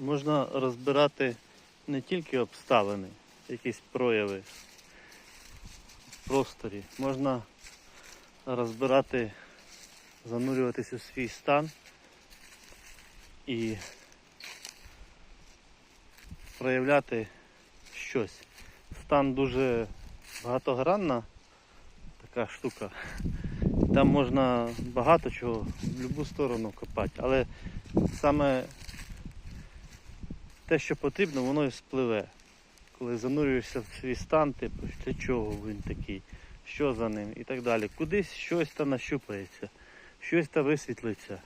можна розбирати не тільки обставини, якісь прояви в просторі. Можна розбирати, занурюватись у свій стан і проявляти щось. Стан дуже багатогранна така штука. Там можна багато чого в будь-яку сторону копати, але саме те, що потрібно, воно і спливе. Коли занурюєшся в свій стан, типу, для чого він такий, що за ним і так далі. Кудись щось там нащупається, щось там висвітлиться.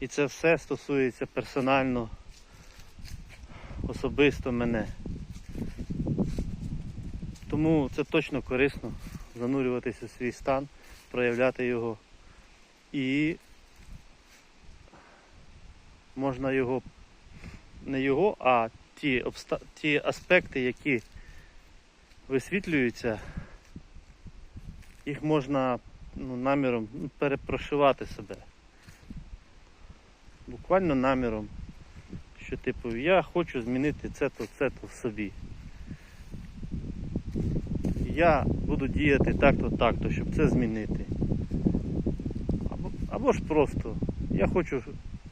І це все стосується персонально, особисто мене. Тому це точно корисно занурюватися у свій стан, проявляти його. І можна його, не його, а ті, обста... ті аспекти, які висвітлюються, їх можна ну, наміром ну, перепрошивати себе. Буквально наміром, що типу я хочу змінити це-то, це-то в собі я буду діяти так-то, так-то, щоб це змінити. Або, або ж просто я хочу,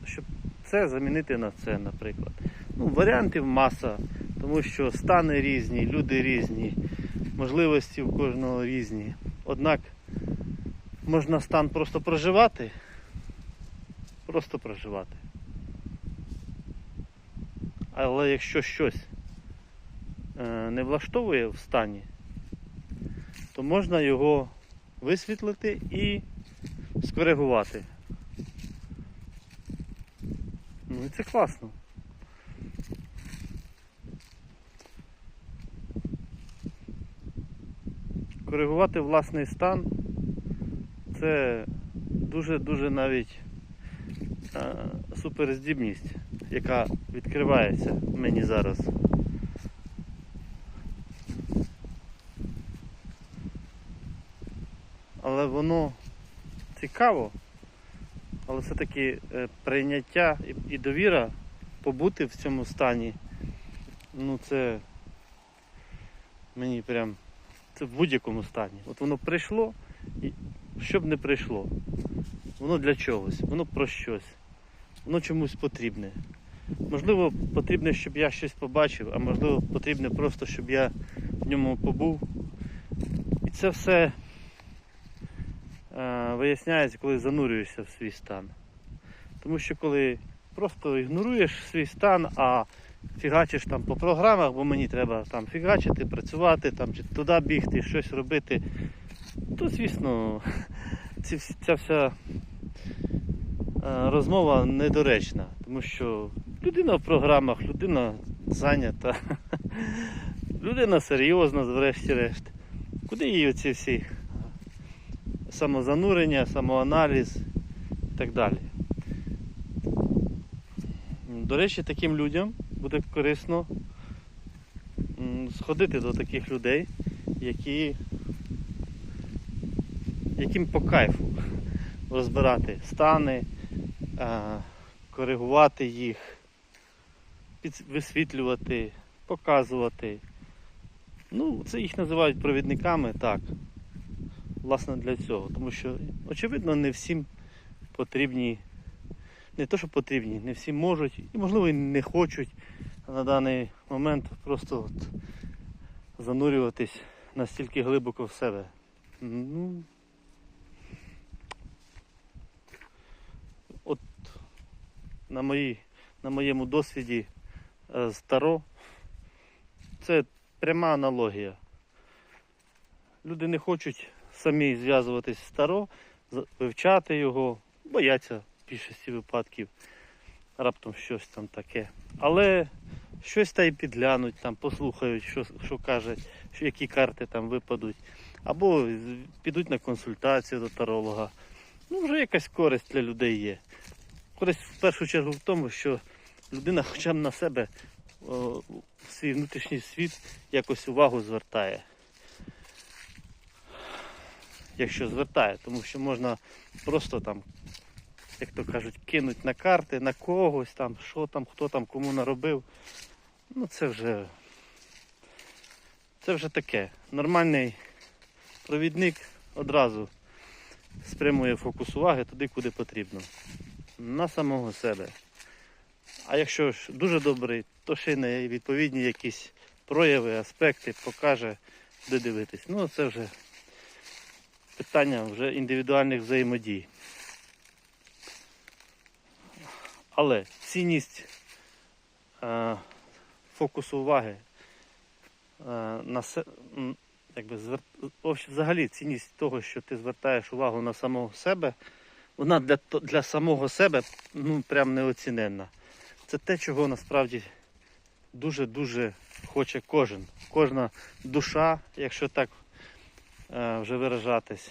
щоб це замінити на це, наприклад. Ну, варіантів маса, тому що стани різні, люди різні, можливості у кожного різні. Однак можна стан просто проживати, просто проживати. Але якщо щось е, не влаштовує в стані, то можна його висвітлити і скоригувати. Ну і це класно. Коригувати власний стан це дуже-дуже навіть е, суперздібність, яка відкривається мені зараз. але воно цікаво, але все-таки е, прийняття і- і довіра побути в цьому стані, ну це мені прям це в будь-якому стані. От воно прийшло, і що б не прийшло, воно для чогось, воно про щось, воно чомусь потрібне. Можливо, потрібно, щоб я щось побачив, а можливо, потрібно просто, щоб я в ньому побув. І це все е, виясняється, коли занурюєшся в свій стан. Тому що коли просто ігноруєш свій стан, а фігачиш там по програмах, бо мені треба там фігачити, працювати, там, чи туди бігти, щось робити, то звісно всі- ця вся е, розмова недоречна, тому що людина в програмах, людина зайнята, людина серйозна, врешті-решт. Куди їй оці всі самозанурення, самоаналіз і так далі. До речі, таким людям буде корисно сходити до таких людей, які, яким по кайфу розбирати стани, е, коригувати їх, висвітлювати, показувати. Ну, це їх називають провідниками, так власне для цього. Тому що, очевидно, не всім потрібні, не то, що потрібні, не всі можуть і, можливо, і не хочуть на даний момент просто от занурюватись настільки глибоко в себе. Ну, от на, моїй, на моєму досвіді е, з Таро це пряма аналогія. Люди не хочуть самі зв'язуватись з Таро, вивчати його, бояться більшості випадків раптом щось там таке. Але щось та й підглянуть, там, послухають, що, що каже, що, які карти там випадуть. Або підуть на консультацію до таролога. Ну, вже якась користь для людей є. Користь в першу чергу в тому, що людина хоча б на себе о, свій внутрішній світ якось увагу звертає якщо звертає, тому що можна просто там як то кажуть, кинуть на карти, на когось там, що там, хто там кому наробив. Ну це вже. Це вже таке. Нормальний провідник одразу спрямує фокус уваги туди, куди потрібно. На самого себе. А якщо ж дуже добрий, то ще й на відповідні якісь прояви, аспекти покаже, де дивитись. Ну, це вже питання вже індивідуальних взаємодій. Але цінність е, фокусу уваги е, на якби звер... взагалі цінність того, що ти звертаєш увагу на самого себе, вона для, для самого себе ну, прям неоціненна. Це те, чого насправді дуже-дуже хоче кожен. Кожна душа, якщо так е, вже виражатись,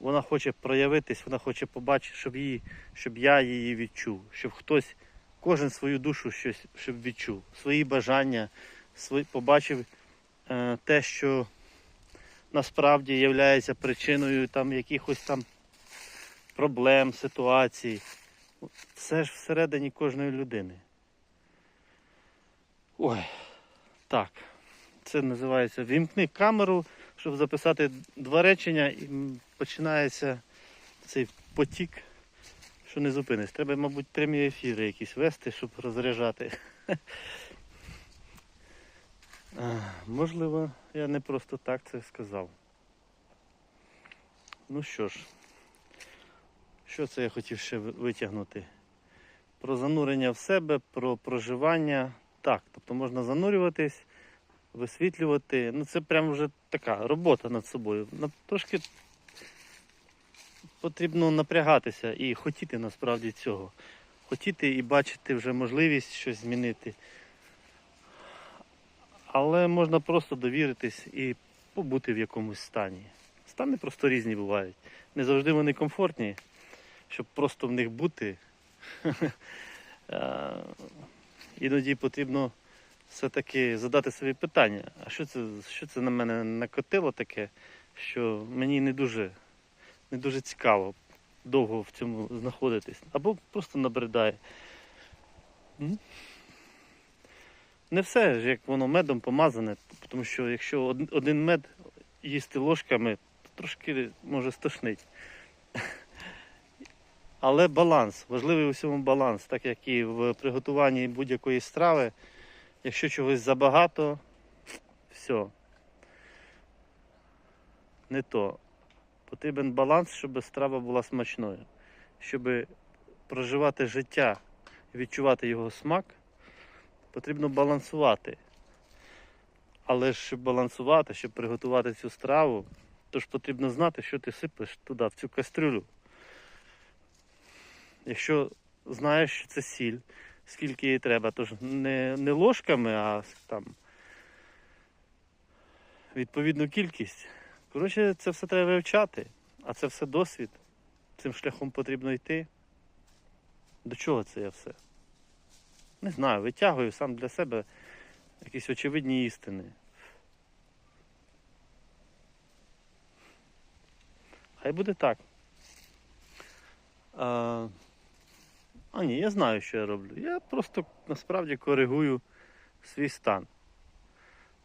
вона хоче проявитись, вона хоче побачити, щоб, її, щоб я її відчув, щоб хтось, кожен свою душу щось щоб відчув, свої бажання, свої, побачив е, те, що насправді є причиною там, якихось там проблем, ситуацій. Все ж всередині кожної людини. Ой, так. Це називається Вімкни камеру, щоб записати два речення, і починається цей потік, що не зупинись. Треба, мабуть, прямі ефіри якісь вести, щоб розряджати. Можливо, я не просто так це сказав. Ну що ж, що це я хотів ще витягнути? Про занурення в себе, про проживання. Так, тобто можна занурюватись, висвітлювати. Ну це прям вже така робота над собою. Трошки потрібно напрягатися і хотіти насправді цього. Хотіти і бачити вже можливість щось змінити. Але можна просто довіритись і побути в якомусь стані. Стани просто різні бувають. Не завжди вони комфортні, щоб просто в них бути. Іноді потрібно все-таки задати собі питання, а що це, що це на мене накотило таке, що мені не дуже, не дуже цікаво довго в цьому знаходитись. Або просто набридає. Не все ж як воно медом помазане, тому що якщо один мед їсти ложками, то трошки може стошнить. Але баланс, важливий у всьому баланс, так як і в приготуванні будь-якої страви. Якщо чогось забагато, все. Не то. Потрібен баланс, щоб страва була смачною. Щоб проживати життя і відчувати його смак, потрібно балансувати. Але щоб балансувати, щоб приготувати цю страву, то ж потрібно знати, що ти сипеш туди, в цю кастрюлю. Якщо знаєш, що це сіль, скільки їй треба, то ж не, не ложками, а там відповідну кількість. Коротше, це все треба вивчати, а це все досвід. Цим шляхом потрібно йти. До чого це я все? Не знаю, витягую сам для себе якісь очевидні істини. Хай буде так. А, а ні, я знаю, що я роблю. Я просто насправді коригую свій стан.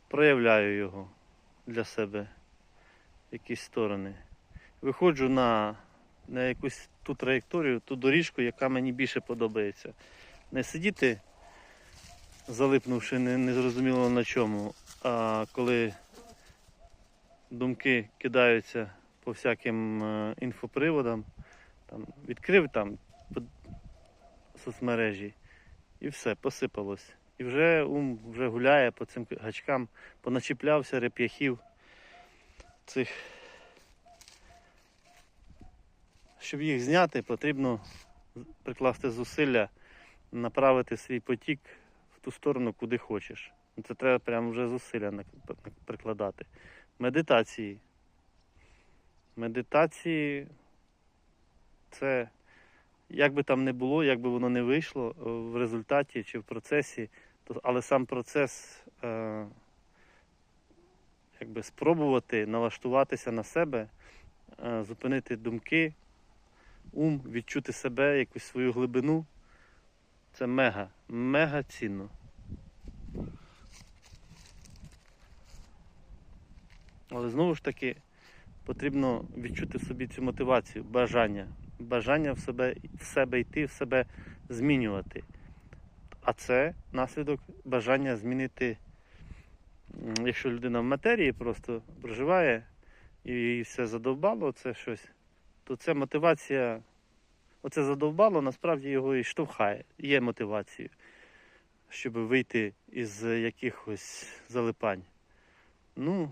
Проявляю його для себе якісь сторони. Виходжу на, на якусь ту траєкторію, ту доріжку, яка мені більше подобається. Не сидіти, залипнувши не- незрозуміло на чому, а коли думки кидаються по всяким е, інфоприводам, там, відкрив там соцмережі і все, посипалось. І вже ум вже гуляє по цим гачкам, поначіплявся реп'яхів цих. Щоб їх зняти, потрібно прикласти зусилля, направити свій потік в ту сторону, куди хочеш. Це треба прямо вже зусилля прикладати. Медитації. Медитації це як би там не було, як би воно не вийшло в результаті чи в процесі, але сам процес е, якби спробувати налаштуватися на себе, е, зупинити думки, ум, відчути себе, якусь свою глибину. Це мега, мега цінно. Але знову ж таки потрібно відчути в собі цю мотивацію, бажання. Бажання в себе, в себе йти, в себе змінювати. А це наслідок бажання змінити, якщо людина в матерії просто проживає і все задовбало, це щось, то це мотивація, оце задовбало, насправді його і штовхає, є мотивацією, щоб вийти із якихось залипань. Ну,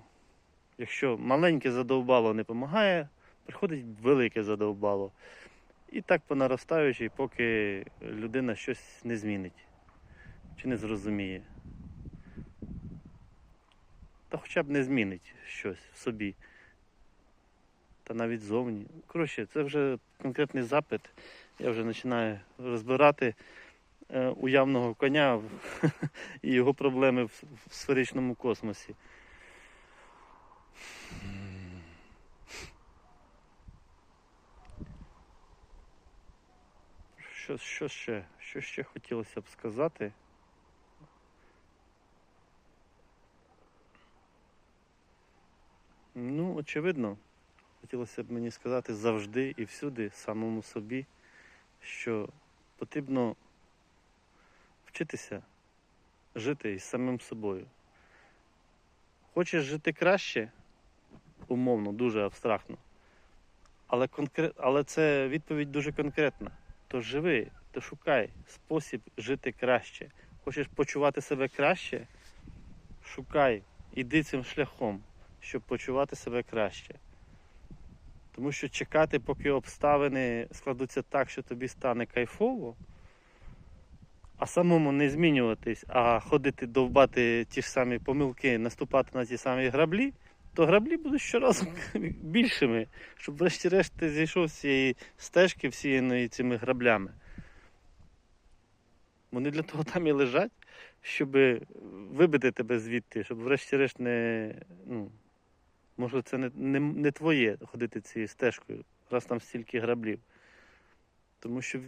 якщо маленьке задовбало не допомагає, приходить велике задовбало. І так по наростаючій, поки людина щось не змінить чи не зрозуміє. Та хоча б не змінить щось в собі. Та навіть зовні. Коротше, це вже конкретний запит. Я вже починаю розбирати е, уявного коня і його проблеми в, сферичному космосі. Що, що ще? Що ще хотілося б сказати? Ну, очевидно, хотілося б мені сказати завжди і всюди, самому собі, що потрібно вчитися жити із самим собою. Хочеш жити краще, умовно, дуже абстрактно, але, конкрет... але це відповідь дуже конкретна. То живи, то шукай спосіб жити краще. Хочеш почувати себе краще? Шукай, іди цим шляхом, щоб почувати себе краще. Тому що чекати, поки обставини складуться так, що тобі стане кайфово, а самому не змінюватись, а ходити довбати ті ж самі помилки, наступати на ті самі граблі, то граблі будуть щоразу більшими, щоб врешті-решт ти зійшов з цієї стежки, всіяної цими граблями. Вони для того там і лежать, щоб вибити тебе звідти, щоб врешті-решт не. Ну, може, це не, не, не твоє ходити цією стежкою, раз там стільки граблів. Тому що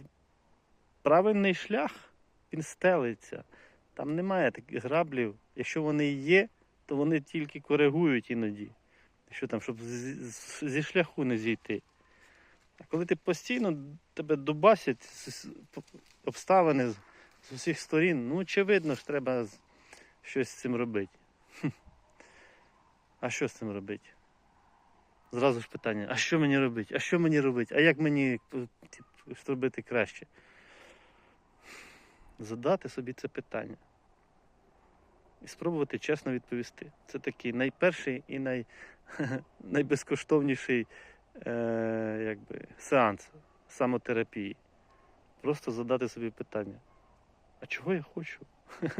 правильний шлях, він стелиться. Там немає таких граблів. Якщо вони є, то вони тільки коригують іноді. Що там, щоб зі шляху не зійти. А коли ти постійно тебе дубасять обставини з, усіх сторін, ну очевидно ж треба щось з цим робити. А що з цим робити? Зразу ж питання, а що мені робити? А що мені робити? А як мені типу, зробити краще? Задати собі це питання і спробувати чесно відповісти. Це такий найперший і най, найбезкоштовніший е, якби, сеанс самотерапії. Просто задати собі питання. А чого я хочу?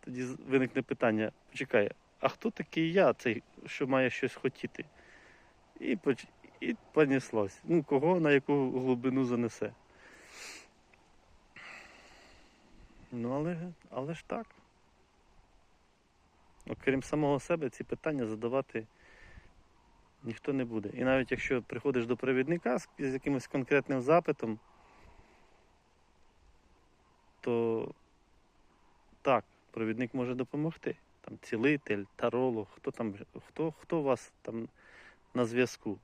Тоді виникне питання: почекай, а хто такий я, цей, що має щось хотіти? І, і понеслось. Ну, кого на яку глибину занесе. Ну, але, але ж так. Окрім самого себе, ці питання задавати ніхто не буде. І навіть якщо приходиш до провідника з якимось конкретним запитом, то так, провідник може допомогти. Там цілитель, таролог, хто там, хто, хто у вас там на зв'язку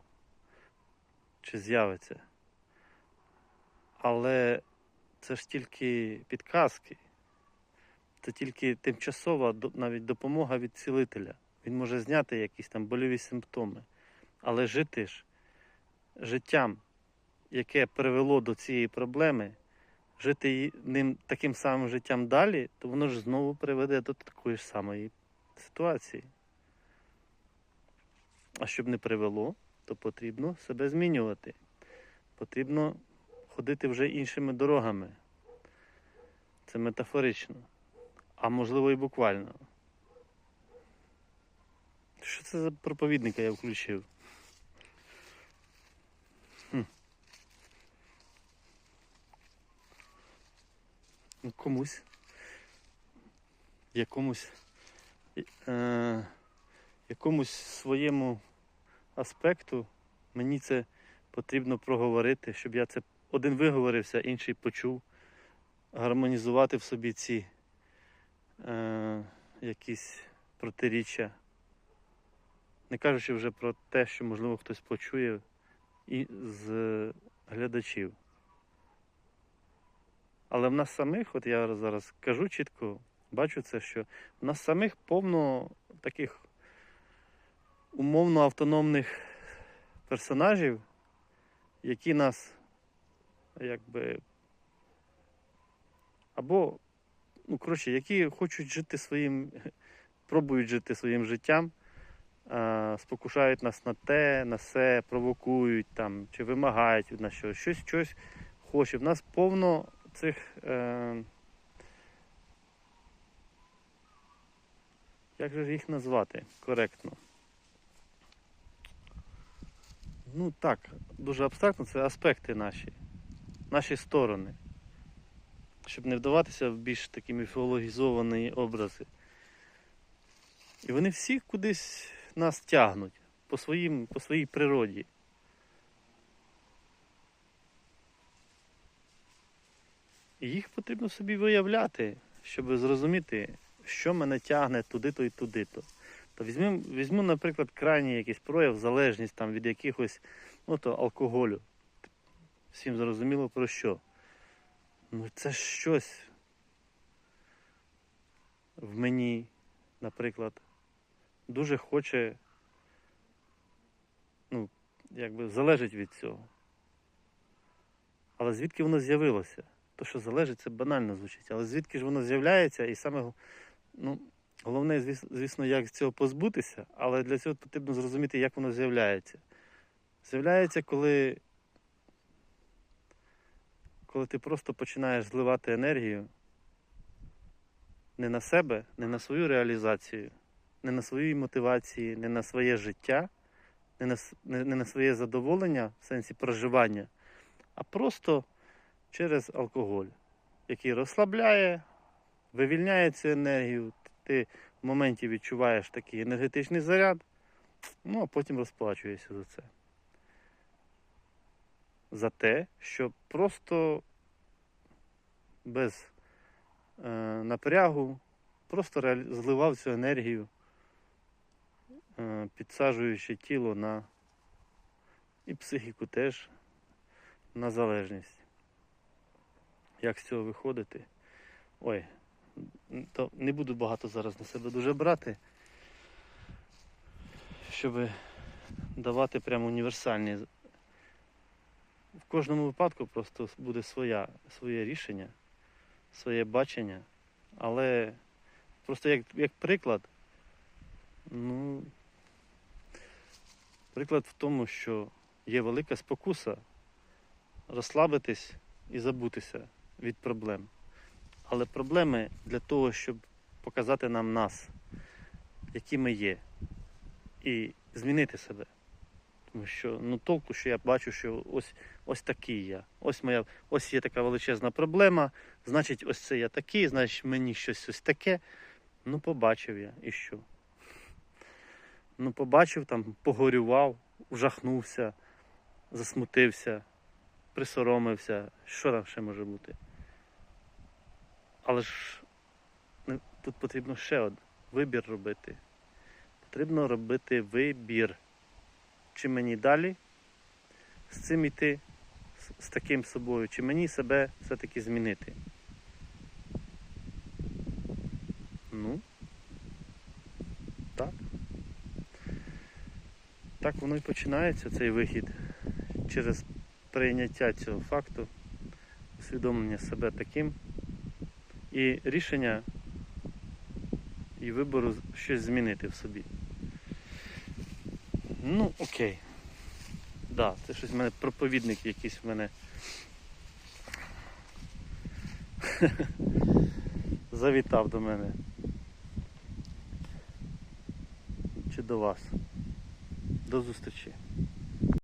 чи з'явиться. Але це ж тільки підказки. Це тільки тимчасова навіть допомога від цілителя. Він може зняти якісь там больові симптоми. Але жити ж життям, яке привело до цієї проблеми, жити ним таким самим життям далі, то воно ж знову приведе до такої ж самої ситуації. А щоб не привело, то потрібно себе змінювати. Потрібно ходити вже іншими дорогами. Це метафорично а можливо і буквально. Що це за проповідника я включив? Комусь. Якомусь. Е, якомусь своєму аспекту мені це потрібно проговорити, щоб я це один виговорився, інший почув, гармонізувати в собі ці е, якісь протиріччя. Не кажучи вже про те, що, можливо, хтось почує і з глядачів. Але в нас самих, от я зараз кажу чітко, бачу це, що в нас самих повно таких умовно автономних персонажів, які нас якби або, ну, коротше, які хочуть жити своїм, пробують жити своїм життям, а, спокушають нас на те, на все, провокують там, чи вимагають від нас щось, щось, щось хоче. В нас повно цих. Е, як же їх назвати коректно? Ну так, дуже абстрактно, це аспекти наші, наші сторони. Щоб не вдаватися в більш такі міфологізовані образи. І вони всі кудись нас тягнуть по, своїм, по своїй природі. Їх потрібно собі виявляти, щоб зрозуміти, що мене тягне туди-то і туди-то. То візьму, візьму, наприклад, крайній якийсь прояв, залежність там, від якихось ну, то алкоголю. Всім зрозуміло про що. Ну це щось в мені, наприклад, дуже хоче, ну, якби залежить від цього. Але звідки воно з'явилося? То, що залежить, це банально звучить. Але звідки ж воно з'являється, і саме ну, головне, звісно, як з цього позбутися, але для цього потрібно зрозуміти, як воно з'являється. З'являється, коли, коли ти просто починаєш зливати енергію не на себе, не на свою реалізацію, не на свої мотивації, не на своє життя, не на, не, не на своє задоволення в сенсі проживання, а просто через алкоголь, який розслабляє, вивільняє цю енергію. Ти в моменті відчуваєш такий енергетичний заряд, ну а потім розплачуєшся за це. За те, що просто без е, напрягу просто реалі- зливав цю енергію, е, підсаджуючи тіло на і психіку теж на залежність. Як з цього виходити? Ой, то не буду багато зараз на себе дуже брати, щоб давати прямо універсальні. В кожному випадку просто буде своя, своє рішення, своє бачення, але просто як, як приклад, ну, приклад в тому, що є велика спокуса розслабитись і забутися від проблем. Але проблеми для того, щоб показати нам нас, які ми є, і змінити себе. Тому що ну толку, що я бачу, що ось, ось такий я. Ось моя, ось є така величезна проблема, значить, ось це я такий, значить мені щось ось таке. Ну, побачив я і що. Ну, побачив там, погорював, ужахнувся, засмутився, присоромився. Що там ще може бути? Але ж тут потрібно ще один вибір робити. Потрібно робити вибір. Чи мені далі з цим йти, з, таким собою, чи мені себе все-таки змінити. Ну, так. Так воно і починається цей вихід через прийняття цього факту, усвідомлення себе таким і рішення і вибору щось змінити в собі. Ну, окей. Да, це щось в мене проповідник якийсь в мене. Завітав до мене. Чи до вас. До зустрічі.